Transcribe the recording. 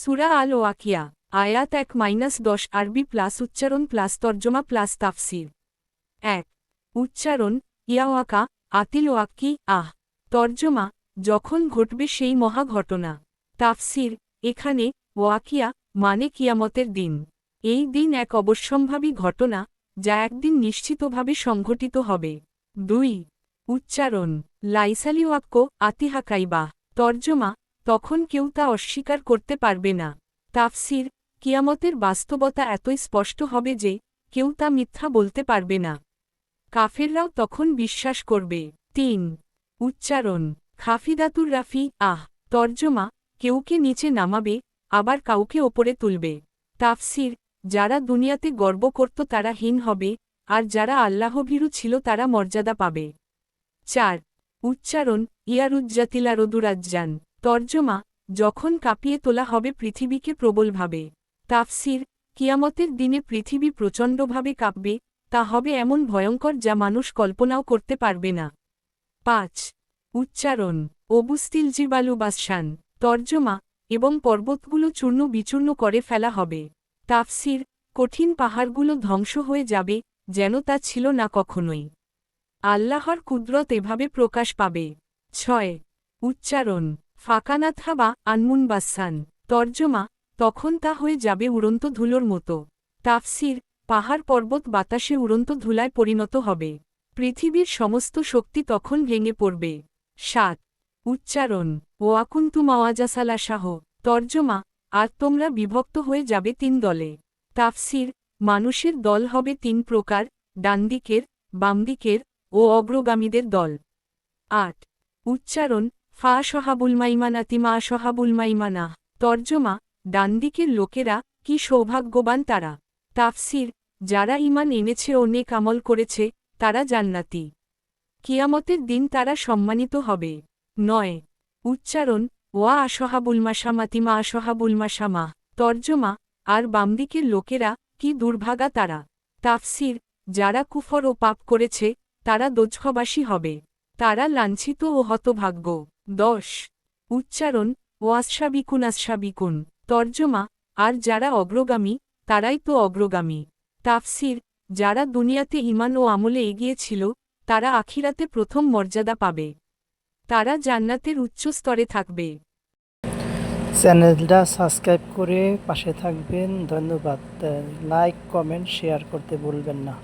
সুরা আল ওয়াকিয়া, আয়াত এক মাইনাস দশ আরবি প্লাস উচ্চারণ প্লাস তর্জমা প্লাস তাফসির। এক, উচ্চারণ ইয়াওয়াকা আতিল ওয়াক্কি, আহ। তর্জমা, যখন ঘটবে সেই মহা ঘটনা তাফসির, এখানে, ওয়াকিয়া মানে কিয়ামতের দিন। এই দিন এক অবশ্যম্ভাবী ঘটনা, যা একদিন নিশ্চিতভাবে সংঘটিত হবে। দুই, উচ্চারণ, লাইসালি ওয়াক্য আতিহাকাইবা তর্জমা তখন কেউ তা অস্বীকার করতে পারবে না। তাফসির, কিয়ামতের বাস্তবতা এতই স্পষ্ট হবে যে, কেউ তা মিথ্যা বলতে পারবে না। কাফেররাও তখন বিশ্বাস করবে। তিন, উচ্চারণ। খাফিদাতুর রাফি, আহ, তর্জমা কেউকে নিচে নামাবে, আবার কাউকে ওপরে তুলবে। তাফসির, যারা দুনিয়াতে গর্ব করত তারা হীন হবে, আর যারা আল্লাহভীরু ছিল তারা মর্যাদা পাবে। চার, উচ্চারণ। ইয়ারুজ্জাতিলা ইয়ারুজ্জাতিলারদুরাজ্জান তর্জমা যখন কাঁপিয়ে তোলা হবে পৃথিবীকে প্রবলভাবে, তাফসির কিয়ামতের দিনে পৃথিবী প্রচণ্ডভাবে কাঁপবে, তা হবে এমন ভয়ঙ্কর যা মানুষ কল্পনাও করতে পারবে না। পাঁচ, উচ্চারণ অবুস্তিল জিবালু বাসশান, তর্জমা এবং পর্বতগুলো চূর্ণ বিচূর্ণ করে ফেলা হবে। তাফসির, কঠিন পাহাড়গুলো ধ্বংস হয়ে যাবে, যেন তা ছিল না কখনোই। আল্লাহর কুদরত এভাবে প্রকাশ পাবে। ছয়, উচ্চারণ ফাকানাথা বা আনমুন বাসান। তর্জমা, তখন তা হয়ে যাবে উড়ন্ত ধুলোর মতো। তাফসির, পাহাড় পর্বত বাতাসে উড়ন্ত ধুলায় পরিণত হবে। পৃথিবীর সমস্ত শক্তি তখন ভেঙে পড়বে। সাত। উচ্চারণ ওয়াকুন্তু মাওয়াজাসালা শাহ। তর্জমা, আর তোমরা বিভক্ত হয়ে যাবে তিন দলে। তাফসির, মানুষের দল হবে তিন প্রকার, ডানদিকের, বামদিকের ও অগ্রগামীদের দল। আট। উচ্চারণ ফা সহাবুল মাইমানাতিমা সহাবুল মাইমানা। তর্জমা, ডানদিকের লোকেরা কি সৌভাগ্যবান তারা? তাফসির, যারা ইমান এনেছে ও নেক আমল করেছে, তারা জান্নাতি। কিয়ামতের দিন তারা সম্মানিত হবে। নয়, উচ্চারণ, ওয়া আসহাবুলমাশামাতিমা আসহাবুলমাশামা তর্জমা, আর বামদিকের লোকেরা কি দুর্ভাগা তারা? তাফসির, যারা কুফর ও পাপ করেছে, তারা দোজখবাসী হবে। তারা লাঞ্ছিত ও হতভাগ্য। দশ। উচ্চারণ ওয়াসাবিকুন আসাবিকুন তর্জমা, আর যারা অগ্রগামী, তারাই তো অগ্রগামী। তাফসির, যারা দুনিয়াতে ইমান ও আমলে এগিয়েছিল, তারা আখিরাতে প্রথম মর্যাদা পাবে। তারা জান্নাতের উচ্চ স্তরে থাকবে। চ্যানেলটা সাবস্ক্রাইব করে পাশে থাকবেন। ধন্যবাদ। লাইক, কমেন্ট, শেয়ার করতে ভুলবেন না।